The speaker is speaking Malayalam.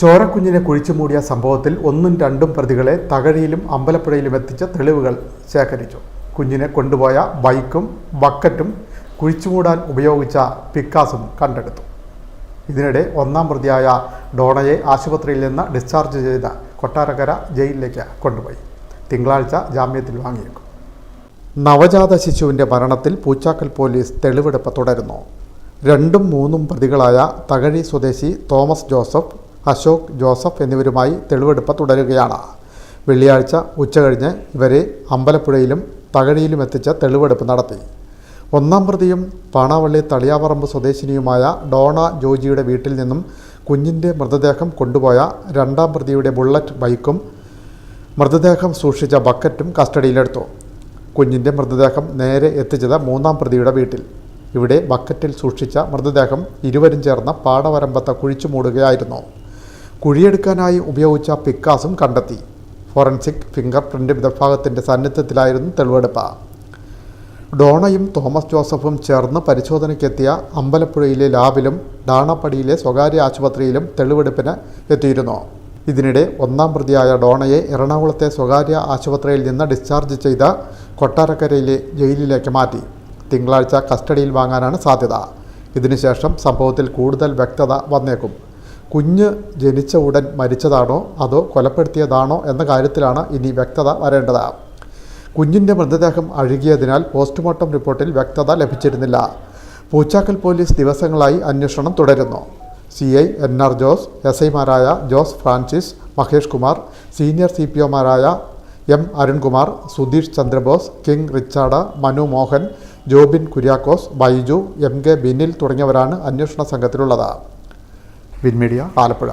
ചോരക്കുഞ്ഞിനെ കുഴിച്ചു മൂടിയ സംഭവത്തിൽ ഒന്നും രണ്ടും പ്രതികളെ തകഴിയിലും അമ്പലപ്പുഴയിലും എത്തിച്ച തെളിവുകൾ ശേഖരിച്ചു. കുഞ്ഞിനെ കൊണ്ടുപോയ ബൈക്കും ബക്കറ്റും കുഴിച്ചുമൂടാൻ ഉപയോഗിച്ച പിക്കാസും കണ്ടെടുത്തു. ഇതിനിടെ ഒന്നാം പ്രതിയായ ഡോണയെ ആശുപത്രിയിൽ നിന്ന് ഡിസ്ചാർജ് ചെയ്ത കൊട്ടാരക്കര ജയിലിലേക്ക് കൊണ്ടുപോയി. തിങ്കളാഴ്ച ജാമ്യത്തിൽ വാങ്ങിയേക്കും. നവജാത ശിശുവിന്റെ മരണത്തിൽ പൂച്ചാക്കൽ പോലീസ് തെളിവെടുപ്പ് തുടരുന്നു. രണ്ടും മൂന്നും പ്രതികളായ തകഴി സ്വദേശി തോമസ് ജോസഫ് അശോക് ജോസഫ് എന്നിവരുമായി തെളിവെടുപ്പ് തുടരുകയാണ്. വെള്ളിയാഴ്ച ഉച്ചകഴിഞ്ഞ് ഇവരെ അമ്പലപ്പുഴയിലും തകഴിയിലും എത്തിച്ച് തെളിവെടുപ്പ് നടത്തി. ഒന്നാം പ്രതിയും പാണാവള്ളി തളിയാപറമ്പ് സ്വദേശിനിയുമായ ഡോണ ജോജിയുടെ വീട്ടിൽ നിന്നും കുഞ്ഞിന്റെ മൃതദേഹം കൊണ്ടുപോയ രണ്ടാം പ്രതിയുടെ ബുള്ളറ്റ് ബൈക്കും മൃതദേഹം സൂക്ഷിച്ച ബക്കറ്റും കസ്റ്റഡിയിലെടുത്തു. കുഞ്ഞിന്റെ മൃതദേഹം നേരെ എത്തിച്ചത് മൂന്നാം പ്രതിയുടെ വീട്ടിൽ. ഇവിടെ ബക്കറ്റിൽ സൂക്ഷിച്ച മൃതദേഹം ഇരുവരും ചേർന്ന് പാടവരമ്പത്ത് കുഴിച്ചു മൂടുകയായിരുന്നു. കുഴിയെടുക്കാനായി ഉപയോഗിച്ച പിക്കാസും കണ്ടെത്തി. ഫോറൻസിക് ഫിംഗർ പ്രിന്റ് വിഭാഗത്തിന്റെ സാന്നിധ്യത്തിലായിരുന്നു തെളിവെടുപ്പ്. ഡോണയും തോമസ് ജോസഫും ചേർന്ന് പരിശോധനയ്ക്കെത്തിയ അമ്പലപ്പുഴയിലെ ലാബിലും ഡാണപ്പടിയിലെ സ്വകാര്യ ആശുപത്രിയിലും തെളിവെടുപ്പിന് എത്തിയിരുന്നു. ഇതിനിടെ ഒന്നാം പ്രതിയായ ഡോണയെ എറണാകുളത്തെ സ്വകാര്യ ആശുപത്രിയിൽ നിന്ന് ഡിസ്ചാർജ് ചെയ്ത കൊട്ടാരക്കരയിലെ ജയിലിലേക്ക് മാറ്റി. തിങ്കളാഴ്ച കസ്റ്റഡിയിൽ വാങ്ങാനാണ് സാധ്യത. ഇതിനുശേഷം സംഭവത്തിൽ കൂടുതൽ വ്യക്തത വന്നേക്കും. കുഞ്ഞ് ജനിച്ച ഉടൻ മരിച്ചതാണോ? അതോ കൊലപ്പെടുത്തിയതാണോ? എന്ന കാര്യത്തിലാണ് ഇനി വ്യക്തത വരേണ്ടത്. കുഞ്ഞിന്റെ മൃതദേഹം അഴുകിയതിനാൽ പോസ്റ്റ്മോർട്ടം റിപ്പോർട്ടിൽ വ്യക്തത ലഭിച്ചിരുന്നില്ല. പൂച്ചാക്കൽ പോലീസ് ദിവസങ്ങളായി അന്വേഷണം തുടരുന്നു. C I N R Jose S ഐമാരായ Jose Francis Mahesh Kumar senior C P ഒമാരായ M Arunkumar Sudheesh Chandrabose King Richard Manu Mohan Jobin Kuriakose Baiju M K Binil തുടങ്ങിയവരാണ് അന്വേഷണ സംഘത്തിലുള്ളത്. വിൻമീഡിയ ആലപ്പുഴ.